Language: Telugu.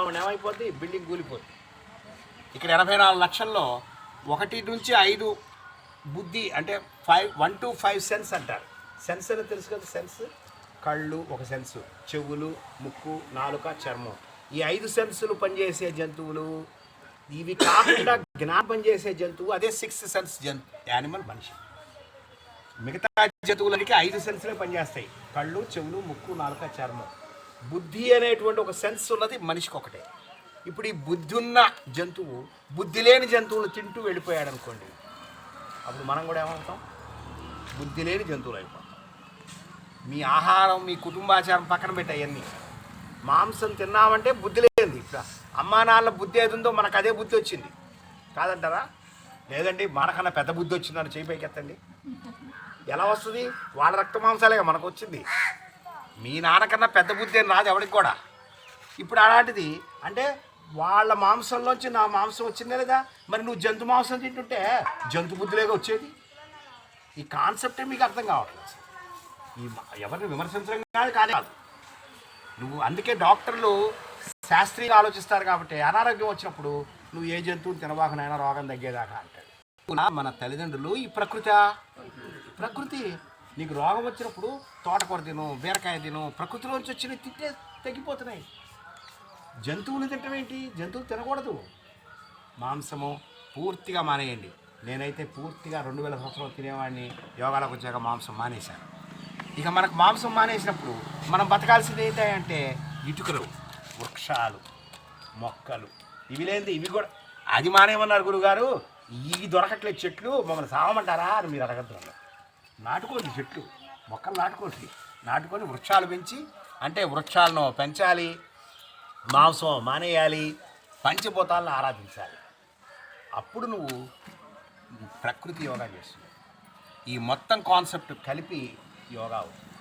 ఏమైపోద్ది? బిల్డింగ్ కూలిపోద్ది. ఇక్కడ ఎనభై నాలుగు లక్షల్లో ఒకటి నుంచి ఐదు బుద్ధి అంటే five one to five sense అంటారు. సెన్స్ అని తెలుసు కదా సెన్స్? కళ్ళు ఒక సెన్స్. చెవులు ముక్కు నాలుక చర్మం. ఈ ఐదు సెన్సులు పనిచేసే జంతువులు ఇవి కాకుండా జ్ఞానం పనిచేసే జంతువు అదే సిక్స్ సెన్స్ జంతు యానిమల్ మనిషి. మిగతా జంతువులకి ఐదు సెన్సులే పనిచేస్తాయి. కళ్ళు చెవులు ముక్కు నాలుక చర్మం. బుద్ధి అనేటువంటి ఒక సెన్స్ ఉన్నది మనిషికి ఒకటే. ఇప్పుడు ఈ బుద్ధి ఉన్న జంతువు బుద్ధి లేని జంతువులు తింటూ వెళ్ళిపోయాడు అనుకోండి అప్పుడు మనం కూడా ఏమవుతాం? బుద్ధి లేని జంతువులు అయిపోతాం. మీ ఆహారం మీ కుటుంబాచారం పక్కన పెట్టాయన్నీ అవన్నీ. మాంసం తిన్నామంటే బుద్ధి లేనిది. ఇప్పుడు అమ్మా నాన్న బుద్ధి ఏది ఉందో మనకు అదే బుద్ధి వచ్చింది. కాదంటారా? లేదండి మనకన్నా పెద్ద బుద్ధి వచ్చిందని చేయి పైకెత్తండి. ఎలా వస్తుంది? వాళ్ళ రక్త మాంసాలేగా మనకు వచ్చింది. మీ నాన్నకన్నా పెద్ద బుద్ధి అని రాదు ఎవరికి కూడా. ఇప్పుడు అలాంటిది అంటే వాళ్ళ మాంసంలోంచి నా మాంసం వచ్చిందే లేదా? మరి నువ్వు జంతు మాంసం తింటుంటే జంతు బుద్ధిలేగా వచ్చేది? ఈ కాన్సెప్టే మీకు అర్థం కావట్లేదు. ఈ ఎవరిని విమర్శించడం కాదు కానీ కాదు. నువ్వు అందుకే డాక్టర్లు శాస్త్రీయంగా ఆలోచిస్తారు కాబట్టి అనారోగ్యం వచ్చినప్పుడు నువ్వు ఏ జంతువుని తినవాకనైనా రోగం తగ్గేదాకా అంటాడు మన తల్లిదండ్రులు ఈ ప్రకృతి ప్రకృతి నీకు రోగం వచ్చినప్పుడు తోటకూర తిను బీరకాయ తిను ప్రకృతిలోంచి వచ్చినవి తింటే తగ్గిపోతున్నాయి. జంతువులు తినటం ఏంటి? జంతువులు తినకూడదు. మాంసము పూర్తిగా మానేయండి. నేనైతే పూర్తిగా రెండు వేల సంవత్సరాలు తినేవాడిని. యోగాలకు వచ్చాక మాంసం మానేశాను. ఇక మనకు మాంసం మానేసినప్పుడు మనం బతకాల్సింది ఏంటంటే ఇటుకలు వృక్షాలు మొక్కలు. ఇవి లేనిది ఇవి కూడా అది మానేయమన్నారు గురుగారు? ఇవి దొరకట్లేదు చెట్లు మమ్మల్ని సావమంటారా అని మీరు అడగద్దు నాటుకోండి చెట్లు మొక్కలు నాటుకోండి నాటుకొని వృక్షాలు పెంచి అంటే వృక్షాలను పెంచాలి మాంసం మానేయాలి పంచభూతాలను ఆరాధించాలి. అప్పుడు నువ్వు ప్రకృతి యోగా చేస్తున్నావు. ఈ మొత్తం కాన్సెప్ట్ కలిపి యోగా అవుతుంది.